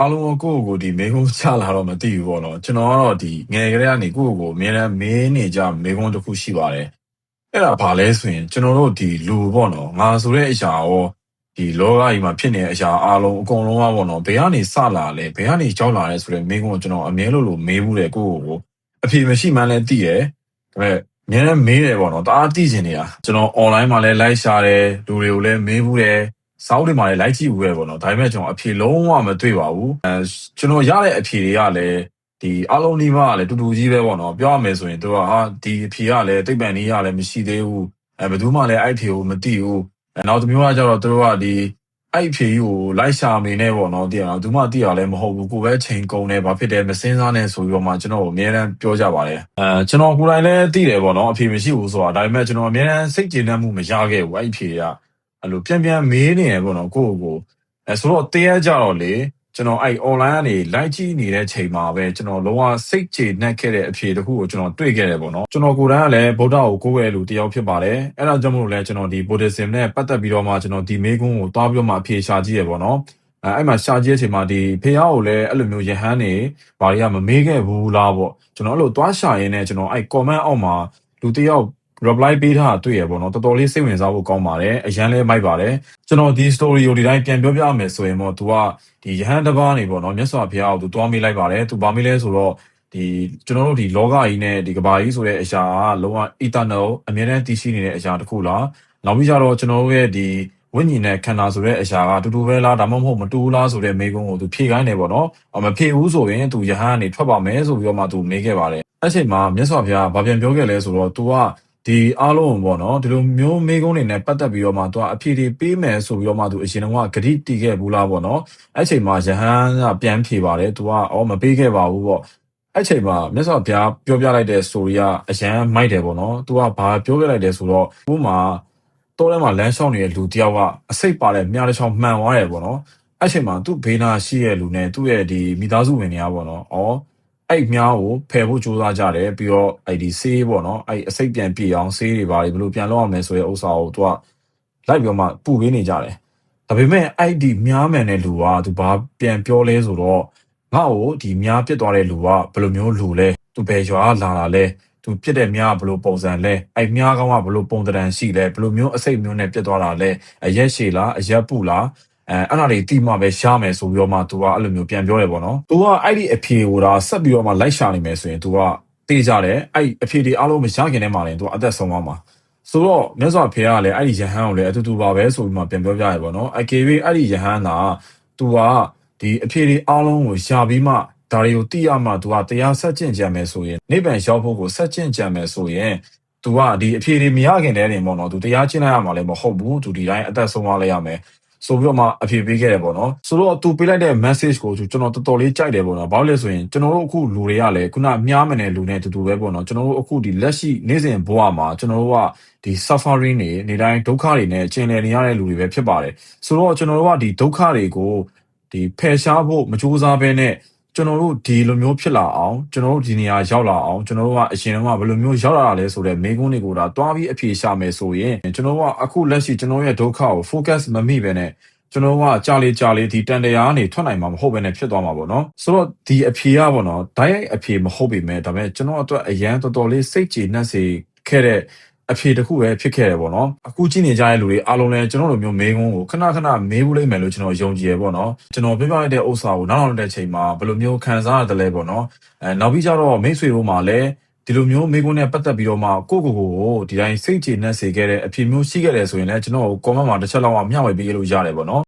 အားလုံးကိုယ့်ကိုယ်ကိုဒီမေကုန်းချလာတော့မသိဘူးပေါ့နော်ကျွန်တော်ကတော့ဒီငယ်ကလေးကနေကိုယ့်ကိုယ်ကိုအမြဲတမ်းမင်းနေကြမေကုန်းတစ်ခုရှိပါတယ်အဲ့ဒါဘာလဲဆိုရင်ကျွန်တော်တို့ဒီလူပေါ့နော်ငါဆိုတဲ့အရာရောဒီလောကကြီးမှာဖြစ်နေတဲ့အရာအားလုံးအကုန်လုံးကပေါ့နော်ဘယ်ကနေစလာလဲဘယ်ကနေကြောက်လာလဲဆိုတဲ့မေကုန်းကိုကျွန်တော်အမြဲလို့လို့မေးဘူးတယ်ကိုယ့်ကိုယ်ကိုအဖေမရှိမှန်းလည်းသိတယ်ဒါပေမဲ့အမြဲတမ်းမေးတယ်ပေါ့နော်တအားသိချင်နေတာကျွန်တော် online မှာလည်း like ရှာတယ်လူတွေကိုလည်းမေးဘူးတယ် စောင်းတွေမှာလည်းလိုက်ကြည့်ဦးပဲပေါ့နော်ဒါပေမဲ့ကျွန်တော်အဖြေလုံးဝမတွေ့ပါဘူးအဲကျွန်တော်ရတဲ့အဖြေတွေကလည်းဒီအလုံးနီးပါးကလည်းတူတူကြီးပဲပေါ့နော်ပြောရမယ်ဆိုရင်သူကဟာဒီအဖြေကလည်းတိတ်ပံနည်းကလည်းမရှိသေးဘူးအဲဘယ်သူမှလည်းအဲ့အဖြေကိုမသိဘူးအဲနောက်တစ်မျိုးကကျတော့သူတို့ကဒီအဲ့အဖြေကြီးကိုလိုက်ရှာမနေနဲ့ပေါ့နော်တည်ရအောင်သူမှတည်ရလည်းမဟုတ်ဘူးကိုပဲချိန်ကုန်တယ်ဘာဖြစ်တယ်မစင်းစားနဲ့ဆိုပြီးတော့မှကျွန်တော်အများအားပြောကြပါတယ်အဲကျွန်တော်ကိုယ်တိုင်လည်းသိတယ်ပေါ့နော်အဖြေမရှိဘူးဆိုတာဒါပေမဲ့ကျွန်တော်အများအားစိတ်ကျေနပ်မှုမရခဲ့ဘူးအဲ့အဖြေက အဲ့လိုပြန်ပြန်မေးနေရပေါ့နော်ကိုယ့်ကိုယ်ကိုအဲဆိုတော့တရားကြတော့လေကျွန်တော်အဲ့ online ကနေ live ကြည့်နေတဲ့ချိန်မှာပဲကျွန်တော်လုံးဝစိတ်ကြေနှက်ခဲ့တဲ့အဖြေတစ်ခုကိုကျွန်တော်တွေ့ခဲ့တယ်ပေါ့နော်ကျွန်တော်ကိုယ်တိုင်ကလည်းဗုဒ္ဓကိုကိုးကွယ်လူတစ်ယောက်ဖြစ်ပါတယ်အဲ့ဒါကြောင့်မလို့လဲကျွန်တော်ဒီ Buddhism နဲ့ပတ်သက်ပြီးတော့မှကျွန်တော်ဒီမေးခွန်းကိုတွားပြီးတော့မှအဖြေရှာကြည့်ရပေါ့နော်အဲအဲ့မှာရှာကြည့်တဲ့အချိန်မှာဒီဖေယားကိုလည်းအဲ့လိုမျိုးယဟန်နေဘာတွေကမမေးခဲ့ဘူးလားပေါ့ကျွန်တော်အဲ့လိုတွားရှာရင်းနဲ့ကျွန်တော်အဲ့ comment အောက်မှာလူတစ်ယောက် reply ပေးထားတာတွေ့ရပေါ့နော်တော်တော်လေးစိတ်ဝင်စားဖို့ကောင်းပါတယ်အရန်လဲမိုက်ပါတယ်ကျွန်တော်ဒီ story ကိုဒီတိုင်းပြန်ပြောပြမယ်ဆိုရင်ပေါ့သူကဒီယဟန်တစ်ပါးနေပေါ့နော်မြတ်စွာဘုရားကိုသူတွားမိလိုက်ပါတယ်သူဘာမိလဲဆိုတော့ဒီကျွန်တော်တို့ဒီလောကကြီးနဲ့ဒီကဘာကြီးဆိုတဲ့အရာကလုံးဝ eternal အမြဲတမ်းတည်ရှိနေတဲ့အရာတစ်ခုလားနောက်ပြီးကြတော့ကျွန်တော်တို့ရဲ့ဒီဝိညာဉ်နဲ့ခန္ဓာဆိုတဲ့အရာကတူတူပဲလားဒါမှမဟုတ်မတူဘူးလားဆိုတဲ့မေးခွန်းကိုသူဖြေခိုင်းတယ်ပေါ့နော်။မဖြေဘူးဆိုရင်သူယဟန်ကနေထွက်ပါမယ်ဆိုပြီးတော့မှသူမေးခဲ့ပါတယ်။အဲ့ချိန်မှာမြတ်စွာဘုရားဗာပြန်ပြောခဲ့လဲဆိုတော့ "तू က ဒီအားလုံးပေါ့နော်ဒီလိုမျိုးမေးခွန်းတွေနဲ့ပတ်သက်ပြီးတော့မှသူကအဖြေတွေပေးမယ်ဆိုပြီးတော့မှသူအရင်တော့ကဂရိတီးခဲ့ဘူးလားပေါ့နော်အဲ့ချိန်မှာယဟန်ကပြန်ဖြေပါတယ်သူကအော်မပေးခဲ့ပါဘူးပေါ့အဲ့ချိန်မှာမြတ်စွာဘုရားပြောပြလိုက်တဲ့ story ကအရန်မိုက်တယ်ပေါ့နော်သူကဘာပြောပြလိုက်တယ်ဆိုတော့ဥပမာတော့ထဲမှာလမ်းလျှောက်နေတဲ့လူတယောက်ကအစိတ်ပါတဲ့မြားတစ်ချောင်းမှန်သွားတယ်ပေါ့နော်အဲ့ချိန်မှာသူ့ဘေးနာရှိရဲ့လူနဲ့သူ့ရဲ့ဒီမိသားစုဝင်တွေကပေါ့နော်အော် အဲ့မြားကိုဖယ်ဖို့ကြိုးစားကြတယ်ပြီးတော့အဲ့ဒီဆေးပေါ့နော်အဲ့အစိတ်ပြန်ပြေအောင်ဆေးတွေပါဘယ်လိုပြန်လုပ်ရမလဲဆိုတဲ့ဥစ္စာကိုသူကလိုက်ပြီးတော့မှပူပေးနေကြတယ်ဒါပေမဲ့အဲ့ဒီမြားမှန်တဲ့လူကသူဘာပြန်ပြောလဲဆိုတော့ငါ့ကိုဒီမြားပြစ်သွားတဲ့လူကဘယ်လိုမျိုးလူလဲသူဘယ်ရွာလာတာလဲသူပြစ်တဲ့မြားကဘယ်လိုပုံစံလဲအဲ့မြားကောင်းကဘယ်လိုပုံတံရှိလဲဘယ်လိုမျိုးအစိတ်မျိုးနဲ့ပြစ်သွားတာလဲအရက်ရှည်လားအရက်ပူလား အဲအဲ့ဒါတွေတိမှပဲရှားမယ်ဆိုပြီးတော့မှ तू ကအဲ့လိုမျိုးပြန်ပြောတယ်ပေါ့နော် तू ကအဲ့ဒီအဖြေကိုဒါဆက်ပြီးတော့မှလိုက်ရှာနေမယ်ဆိုရင် तू ကတေးကြတယ်အဲ့အဖြေတွေအားလုံးမရခင်ထဲမှာလည်း तू အသက်ဆုံးသွားမှာဆိုတော့မြတ်စွာဘုရားကလည်းအဲ့ဒီယဟန်ကိုလည်းအတူတူပါပဲဆိုပြီးမှပြန်ပြောပြရပေါ့နော်အကေပြီးအဲ့ဒီယဟန်က तू ကဒီအဖြေတွေအားလုံးကိုရှာပြီးမှဒါတွေကိုသိရမှ तू ကတရားဆက်ကျင့်ကြံမယ်ဆိုရင်နိဗ္ဗာန်ရောက်ဖို့ကိုဆက်ကျင့်ကြံမယ်ဆိုရင် तू ကဒီအဖြေတွေမရခင်တည်းတင်ပေါ့နော် तू တရားကျင့်လိုက်ရမှာလည်းမဟုတ်ဘူး तू ဒီတိုင်းအသက်ဆုံးသွားလိုက်ရမယ် ဆိုပြီးတော့မှအဖြေပေးခဲ့တယ်ပေါ့နော်ဆိုတော့ तू ပေးလိုက်တဲ့ message ကိုကျွန်တော်တော်တော်လေးကြိုက်တယ်ပေါ့နော်ဘာလို့လဲဆိုရင်ကျွန်တော်တို့အခုလူတွေကလည်းခုနမြားမနေလူနဲ့တူတူပဲပေါ့နော်ကျွန်တော်တို့အခုဒီလက်ရှိနေ့စဉ်ဘဝမှာကျွန်တော်တို့ကဒီ suffering တွေနေတိုင်းဒုက္ခတွေနဲ့ကျင်လည်နေရတဲ့လူတွေပဲဖြစ်ပါတယ်ဆိုတော့ကျွန်တော်တို့ကဒီဒုက္ခတွေကိုဒီဖယ်ရှားဖို့မကြိုးစားဘဲနဲ့ ကျွန်တော်တို့ဒီလိုမျိုးဖြစ်လာအောင်ကျွန်တော်တို့ဒီနေရာရောက်လာအောင်ကျွန်တော်တို့ကအရင်ကဘယ်လိုမျိုးရောက်လာတာလဲဆိုတော့မိကုန်းတွေကိုဒါတွားပြီးအဖြေရှာမယ်ဆိုရင်ကျွန်တော်ကအခုလက်ရှိကျွန်တော်ရဲ့ဒုက္ခကို focus မမိပဲနဲ့ကျွန်တော်ကကြာလေကြာလေဒီတန်တရားကနေထွက်နိုင်မှာမဟုတ်ဘဲနဲ့ဖြစ်သွားမှာပေါ့နော်ဆိုတော့ဒီအဖြေကပေါ့နော်ဓာတ်ရိုက်အဖြေမဟုတ်ပေမဲ့ဒါပေမဲ့ကျွန်တော်အတွက်အရန်တော်တော်လေးစိတ်ကြည်နှက်စေခဲ့တဲ့ အဖြေတစ်ခုပဲဖြစ်ခဲ့တယ်ပေါ့နော်အခုကြည့်နေကြတဲ့လူတွေအားလုံးလည်းကျွန်တော်တို့မျိုးမေးခွန်းကိုခဏခဏမေးဖို့လိမ့်မယ်လို့ကျွန်တော်ယုံကြည်ရပေါ့နော်ကျွန်တော်ပြပြလိုက်တဲ့ဥစ္စာကိုနောက်နောက်တဲ့ချိန်မှာဘယ်လိုမျိုးခံစားရတယ်လဲပေါ့နော်အဲနောက်ပြီးကြတော့မိတ်ဆွေတို့မှာလည်းဒီလိုမျိုးမေးခွန်းနဲ့ပတ်သက်ပြီးတော့မှကိုယ့်ကိုယ်ကိုဒီတိုင်းစိတ်ကြည်နှက်စေခဲ့တဲ့အဖြစ်မျိုးရှိခဲ့တယ်ဆိုရင်လည်းကျွန်တော်ကို comment မှာတစ်ချက်လောက်မျှဝေပေးလို့ရတယ်ပေါ့နော်